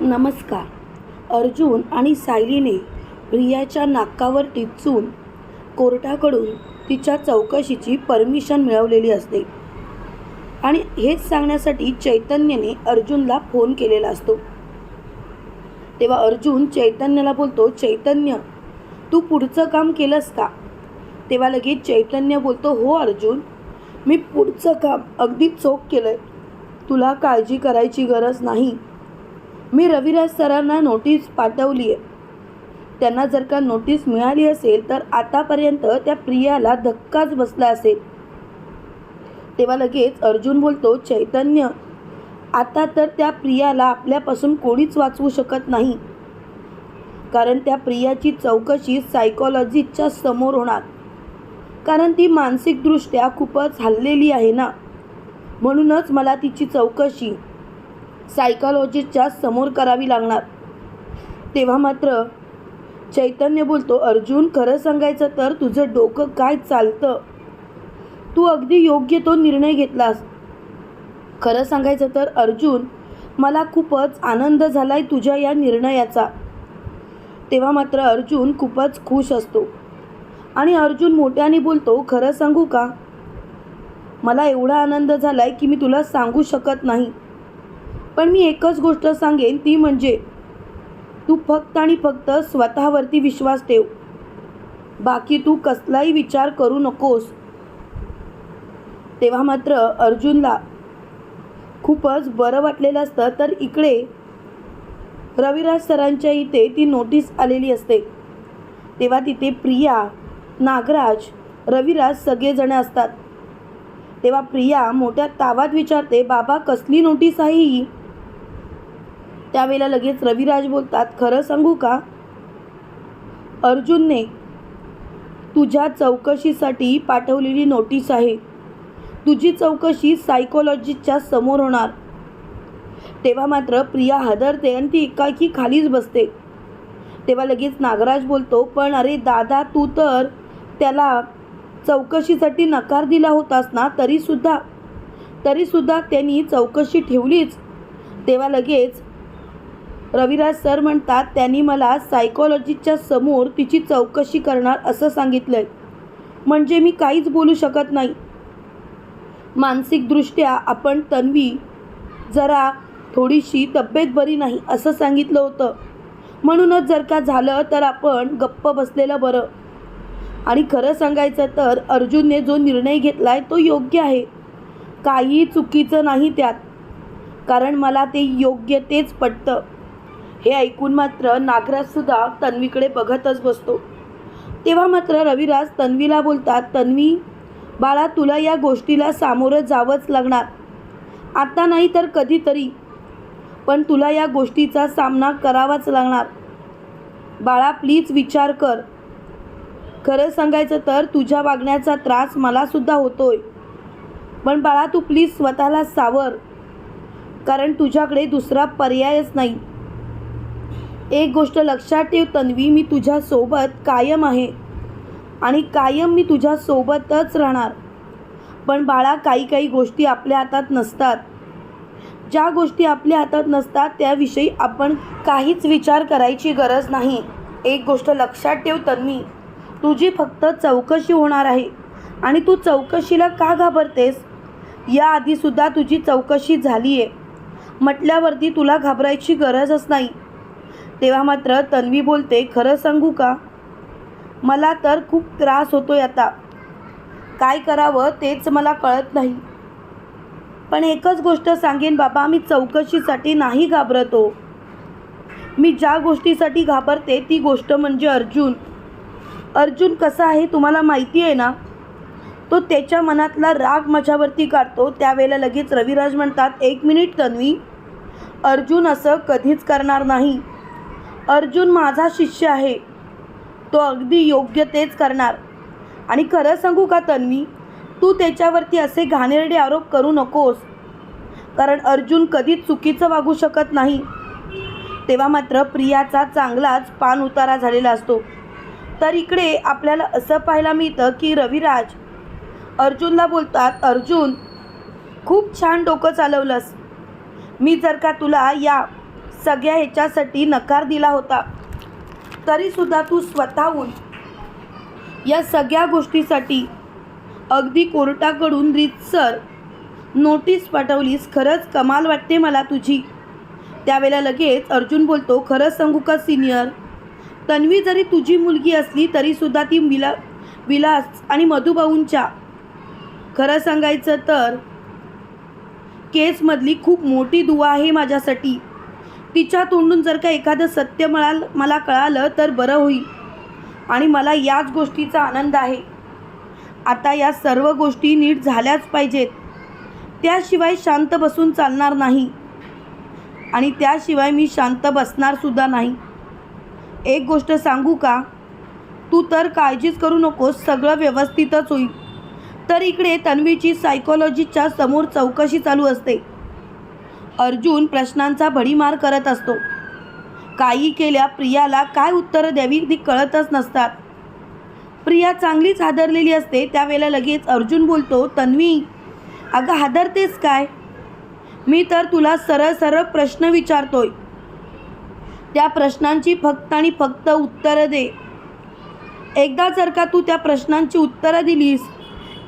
नमस्कार. अर्जुन आणि सायलीने रियाच्या नाकावर टिपचून कोर्टाकडून तिच्या चौकशीची परमिशन मिळवलेली असते. आणि हेच सांगण्यासाठी चैतन्यने अर्जुनला फोन केलेला असतो. तेव्हा अर्जुन चैतन्याला बोलतो चैतन्य तू पुढचं काम केलंस का? तेव्हा लगेच चैतन्य बोलतो हो अर्जुन मी पुढचं काम अगदी चोख केलं आहे तुला काळजी करायची गरज नाही. मी रविराज सरांना नोटीस पाठवली आहे त्यांना जर का नोटीस मिळाली असेल तर आतापर्यंत त्या प्रियाला धक्काच बसला असेल. तेव्हा लगेच अर्जुन बोलतो चैतन्य आता तर त्या प्रियाला आपल्यापासून कोणीच वाचवू शकत नाही. कारण त्या प्रियाची चौकशी सायकॉलॉजिस्टच्या समोर होणार. कारण ती मानसिकदृष्ट्या खूपच हल्लेली आहे ना. म्हणूनच मला तिची चौकशी सायकॉलॉजिस्टच्या समोर करावी लागणार. तेव्हा मात्र चैतन्य बोलतो अर्जुन खरं सांगायचं तर तुझं डोकं काय चालतं? तू अगदी योग्य तो निर्णय घेतलास. खरं सांगायचं तर अर्जुन मला खूपच आनंद झालाय तुझ्या या निर्णयाचा. तेव्हा मात्र अर्जुन खूपच खुश असतो. आणि अर्जुन मोठ्याने बोलतो खरं सांगू का? मला एवढा आनंद झालाय की मी तुला सांगू शकत नाही. पण मी एकच गोष्ट सांगेन ती म्हणजे तू फक्त आणि फक्त स्वतःवरती विश्वास ठेव. बाकी तू कसलाही विचार करू नकोस. तेव्हा मात्र अर्जुनला खूपच बरं वाटलेलं असतं. तर इकडे रविराज सरांच्या इथे ती नोटीस आलेली असते. तेव्हा तिथे प्रिया नागराज रविराज सगळेजण असतात. तेव्हा प्रिया मोठ्या तावात विचारते बाबा कसली नोटीस आहे ही? त्यावेळेला लगेच रविराज बोलतात खरं सांगू का? अर्जुनने तुझ्या चौकशीसाठी पाठवलेली नोटीस आहे. तुझी चौकशी सायकोलॉजिस्टच्या समोर होणार. तेव्हा मात्र प्रिया हादरते आणि ती एकाकी खालीच बसते. तेव्हा लगेच नागराज बोलतो पण अरे दादा तू तर त्याला चौकशीसाठी नकार दिला होतास ना तरीसुद्धा तरीसुद्धा त्यांनी चौकशी ठेवलीच. तेव्हा लगेच रविराज सर म्हणतात त्यांनी मला सायकॉलॉजिस्टच्या समोर तिची चौकशी करणार असं सांगितलं आहे म्हणजे मी काहीच बोलू शकत नाही. मानसिकदृष्ट्या आपण तन्वी जरा थोडीशी तब्येत बरी नाही असं सांगितलं होतं. म्हणूनच जर का झालं तर आपण गप्प बसलेलं बरं. आणि खरं सांगायचं तर अर्जुनने जो निर्णय घेतला आहे तो योग्य आहे. काही चुकीचं नाही त्यात. कारण मला ते योग्य तेच पटतं. हे ऐकून मात्र नागराजसुद्धा तन्वीकडे बघतच बसतो. तेव्हा मात्र रविराज तन्वीला बोलतात तन्वी बाळा तुला या गोष्टीला सामोरं जावंच लागणार. आता नाही तर कधीतरी पण तुला या गोष्टीचा सामना करावाच लागणार. बाळा प्लीज विचार कर. खरं सांगायचं तर तुझ्या वागण्याचा त्रास मलासुद्धा होतोय. पण बाळा तू प्लीज स्वतःला सावर कारण तुझ्याकडे दुसरा पर्यायच नाही. एक गोष्ट लक्षात ठेव तन्वी मी तुझ्यासोबत कायम आहे. आणि कायम मी तुझ्यासोबतच राहणार. पण बाळा काही काही गोष्टी आपल्या हातात नसतात. ज्या गोष्टी आपल्या हातात नसतात त्याविषयी आपण काहीच विचार करायची गरज नाही. एक गोष्ट लक्षात ठेव तन्वी तुझी फक्त चौकशी होणार आहे. आणि तू चौकशीला का घाबरतेस? याआधीसुद्धा तुझी चौकशी झाली आहे म्हटल्यावरती तुला घाबरायची गरजच नाही. तेव्हा मात्र तन्वी बोलते खरं सांगू का? मला तर खूप त्रास होतोय आता. काय करावं तेच मला कळत नाही. पण एकच गोष्ट सांगेन बाबा मी चौकशीसाठी नाही घाबरतो. मी ज्या गोष्टीसाठी घाबरते ती गोष्ट म्हणजे अर्जुन. अर्जुन कसा आहे तुम्हाला माहिती आहे ना? तो त्याच्या मनातला राग माझ्यावरती काढतो. त्यावेळेला लगेच रविराज म्हणतात एक मिनिट तन्वी अर्जुन असं कधीच करणार नाही. अर्जुन माझा शिष्य आहे. तो अगदी योग्य तेच करणार. आणि खरं सांगू का तन्वी? तू त्याच्यावरती असे घाणेरडे आरोप करू नकोस. कारण अर्जुन कधीच चुकीचं वागू शकत नाही. तेव्हा मात्र प्रियाचा चांगलाच पान उतारा झालेला असतो. तर इकडे आपल्याला असं पाहायला मिळतं की रविराज अर्जुनला बोलतात अर्जुन खूप छान डोकं चालवलंस. मी जर का तुला या सगळ्या ह्याच्यासाठी नकार दिला होता. तरीसुद्धा तू स्वतःहून या सगळ्या गोष्टीसाठी अगदी कोर्टाकडून रीतसर नोटीस पाठवलीस. खरंच कमाल वाटते मला तुझी. त्यावेळेला लगेच अर्जुन बोलतो खरंच सांगू का सिनियर? तन्वी जरी तुझी मुलगी असली तरीसुद्धा ती विला विलास आणि मधुभाऊंच्या खरं सांगायचं तर केसमधली खूप मोठी दुवा आहे माझ्यासाठी. तिच्या तोंडून जर का एखादं सत्य मला मला कळालं तर बरं होईल. आणि मला याच गोष्टीचा आनंद आहे. आता या सर्व गोष्टी नीट झाल्याच पाहिजेत. त्याशिवाय शांत बसून चालणार नाही. आणि त्याशिवाय मी शांत बसणारसुद्धा नाही. एक गोष्ट सांगू का? तू तर काळजीच करू नकोस सगळं व्यवस्थितच होईल. तर इकडे तन्वीची सायकोलॉजीच्या समोर चौकशी चालू असते. अर्जुन प्रश्नांचा भडीमार करत असतो. काही केल्या प्रियाला काय उत्तरं द्यावी ती कळतच नसतात. प्रिया चांगलीच हादरलेली असते त्यावेळेला लगेच अर्जुन बोलतो तन्वी अगं हादरतेस काय? मी तर तुला सरळ सरळ प्रश्न विचारतोय. त्या प्रश्नांची फक्त आणि फक्त उत्तरं दे. एकदा जर का तू त्या प्रश्नांची उत्तरं दिलीस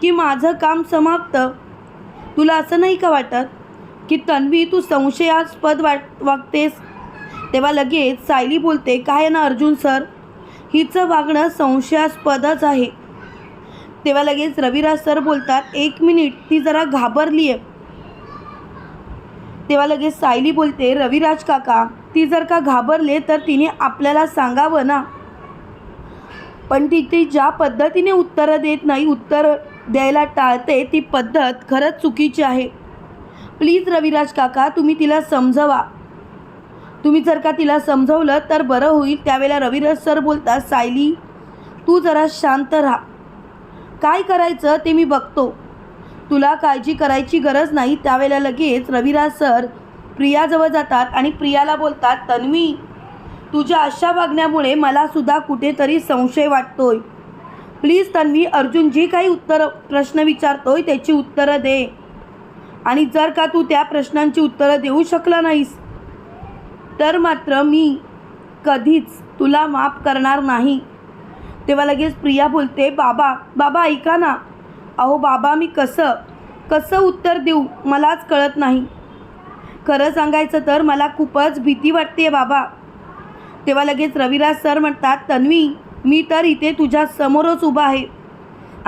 की माझं काम समाप्त तुला असं नाही का वाटत? की तन्वी तू संशयास्पद वाट वागतेस. तेव्हा लगेच सायली बोलते काय आहे ना अर्जुन सर? हिचं वागणं संशयास्पदच आहे. तेव्हा लगेच रविराज सर बोलतात एक मिनिट ती जरा घाबरली आहे तेव्हा लगेच सायली बोलते रविराज काका ती जर का घाबरले तर तिने आपल्याला सांगावं ना? पण ती ती ज्या पद्धतीने उत्तरं देत नाही उत्तर द्यायला टाळते ती पद्धत खरंच चुकीची आहे. प्लीज रविराज काका तुम्ही तिला समजवा. तुम्ही जर का तिला समजवलं तर बरं होईल. त्यावेळेला रविराज सर बोलतात सायली तू जरा शांत राहा. काय करायचं ते मी बघतो. तुला काळजी करायची गरज नाही. त्यावेळेला लगेच रविराज सर प्रियाजवळ जातात आणि प्रियाला बोलतात तन्वी तुझ्या अशा वागण्यामुळे मला सुद्धा कुठेतरी संशय वाटतोय. प्लीज तन्वी अर्जुन जे काही उत्तर प्रश्न विचारतोय त्याची उत्तरं दे. आणि जर का तू त्या प्रश्नांची उत्तरं देऊ शकला नाहीस तर मात्र मी कधीच तुला माफ करणार नाही. तेव्हा लगेच प्रिया बोलते बाबा बाबा ऐका ना. अहो बाबा मी कसं कसं उत्तर देऊ मलाच कळत नाही. खरं सांगायचं तर मला खूपच भीती वाटते बाबा. तेव्हा लगेच रविराज सर म्हणतात तन्वी मी तर इथे तुझ्या समोरच उभा आहे.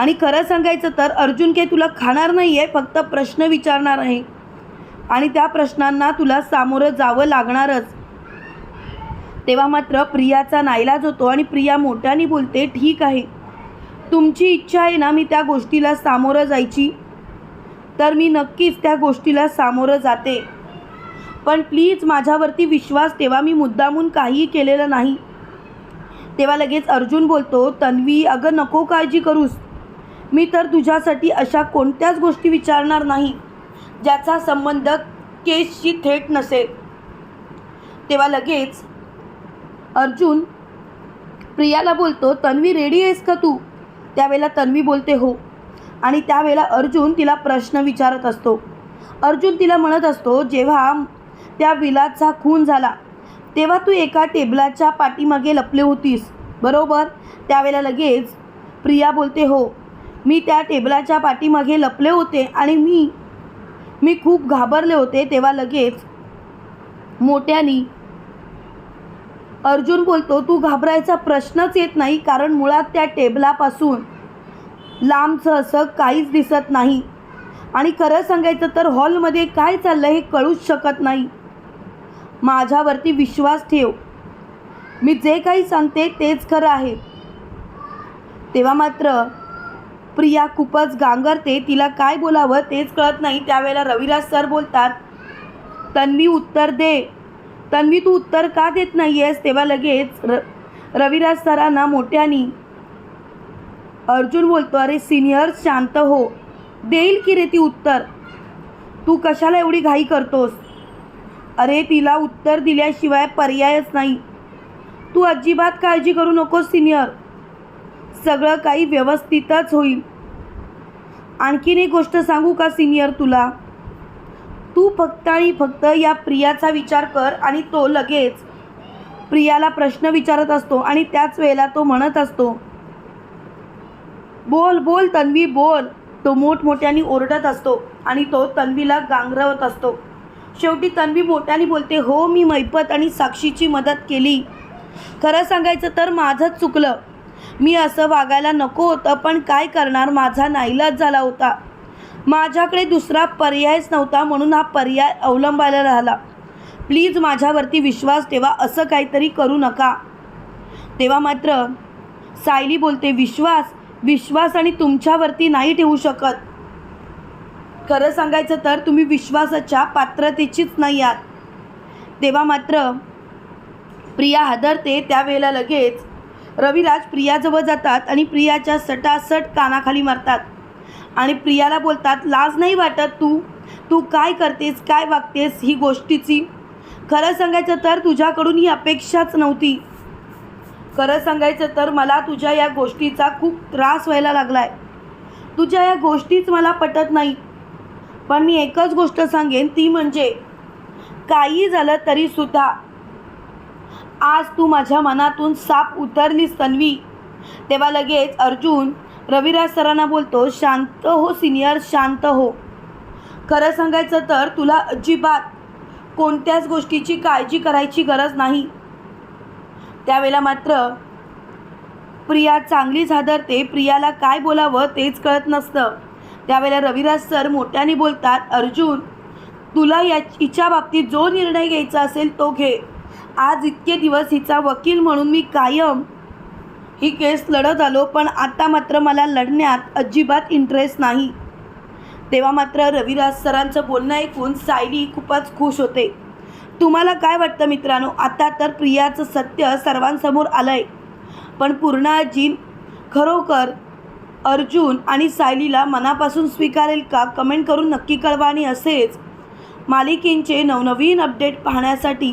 आणि खरं सांगायचं तर अर्जुन काही तुला खाणार नाही आहे फक्त प्रश्न विचारणार आहे. आणि त्या प्रश्नांना तुला सामोरं जावं लागणारच. तेव्हा मात्र प्रियाचा नाईलाज होतो आणि प्रिया मोठ्याने बोलते ठीक आहे. तुमची इच्छा आहे ना मी त्या गोष्टीला सामोरं जायची? तर मी नक्कीच त्या गोष्टीला सामोरं जाते. पण प्लीज माझ्यावरती विश्वास तेव्हा मी मुद्दामून काहीही केलेलं नाही. तेव्हा लगेच अर्जुन बोलतो तन्वी अगं नको काळजी करूस. मी तर तुझ्यासाठी अशा कोणत्याच गोष्टी विचारणार नाही ज्याचा संबंध केसशी थेट नसेल. तेव्हा लगेच अर्जुन प्रियाला बोलतो तन्वी रेडी आहेस का तू? त्यावेळेला तन्वी बोलते हो. आणि त्यावेळेला अर्जुन तिला प्रश्न विचारत असतो. अर्जुन तिला म्हणत असतो जेव्हा त्या विलाचा खून झाला तेव्हा तू एका टेबलाच्या पाठीमागे लपले होतीस बरोबर? त्यावेळेला लगेच प्रिया बोलते हो. मी त्या टेबलाच्या पाठीमागे लपले होते आणि मी मी खूप घाबरले होते तेव्हा लगेच मोठ्यानी अर्जुन बोलतो तू घाबरायचा प्रश्नच येत नाही कारण मुळात त्या टेबलापासून लांबचं असं काहीच दिसत नाही. आणि खरं सांगायचं तर हॉलमध्ये काय चाललं हे कळूच शकत नाही. माझ्यावरती विश्वास ठेव. मी जे काही सांगते तेच खरं आहे. तेव्हा मात्र प्रिया खूपच गांगरते तिला काय बोलावं तेच कळत नाही. त्यावेळेला रविराज सर बोलतात तन्वी उत्तर दे. तन्वी तू उत्तर का देत नाही आहेस तेव्हा लगेच र रविराज सरांना मोठ्यानी अर्जुन बोलतो अरे सिनियर शांत हो. देईल की रे ती उत्तर? तू कशाला एवढी घाई करतोस? अरे तिला उत्तर दिल्याशिवाय पर्यायच नाही. तू अजिबात काळजी करू नकोस सिनियर. सगळं काही व्यवस्थितच होईल. आणखीन एक गोष्ट सांगू का सिनियर तुला? तू फक्त आणि फक्त या प्रियाचा विचार कर आणि तो लगेच प्रियाला प्रश्न विचारत असतो आणि त्याच वेळेला तो म्हणत असतो बोल बोल तन्वी बोल. तो मोठमोठ्याने ओरडत असतो आणि तो तन्वीला गांगरवत असतो. शेवटी तन्वी मोठ्याने बोलते हो मी मैपत आणि साक्षीची मदत केली. खरं सांगायचं तर माझंच चुकलं. मी असं वागायला नको होतं पण काय करणार? माझा नाईलाज झाला होता. माझ्याकडे दुसरा पर्यायच नव्हता म्हणून हा पर्याय अवलंबायला राहिला. प्लीज माझ्यावरती विश्वास ठेवा असं काहीतरी करू नका. तेव्हा मात्र सायली बोलते विश्वास विश्वास आणि तुमच्यावरती नाही ठेवू शकत. खरं सांगायचं तर तुम्ही विश्वासाच्या पात्रतेचीच नाही आहात. तेव्हा मात्र प्रिया हादरते त्यावेळेला लगेच रविराज प्रियाजवळ जातात आणि प्रियाच्या सटासट कानाखाली मारतात. आणि प्रियाला बोलतात लाज नाही वाटत तू? तू काय करतेस काय वागतेस ही गोष्टीची? खरं सांगायचं तर तुझ्याकडून ही अपेक्षाच नव्हती. खरं सांगायचं तर मला तुझ्या या गोष्टीचा खूप त्रास व्हायला लागला आहे तुझ्या या गोष्टीच मला पटत नाही. पण मी एकच गोष्ट सांगेन ती म्हणजे काही झालं तरीसुद्धा आज तू माझ्या मनातून साप उतरलीस तन्वी. तेव्हा लगेच अर्जुन रविराज सरांना बोलतो शांत हो सिनियर शांत हो. खरं सांगायचं तर तुला अजिबात कोणत्याच गोष्टीची काळजी करायची गरज नाही. त्यावेळेला मात्र प्रिया चांगलीच हादरते. प्रियाला काय बोलावं तेच कळत नसतं. त्यावेळेला रविराज सर मोठ्याने बोलतात अर्जुन तुला या हिच्या बाबतीत जो निर्णय घ्यायचा असेल तो घे. आज इतके दिवस हिचा वकील म्हणून मी कायम ही केस लढत आलो पण आता मात्र मला लढण्यात अजिबात इंटरेस्ट नाही. तेव्हा मात्र रविराज सरांचं बोलणं ऐकून सायली खूपच खुश होते. तुम्हाला काय वाटतं मित्रांनो? आता तर प्रियाचं सत्य सर्वांसमोर आलं आहे पण पूर्णाजी खरोखर अर्जुन आणि सायलीला मनापासून स्वीकारेल का? कमेंट करून नक्की कळवा आणि असेच मालिकेंचे नवनवीन अपडेट पाहण्यासाठी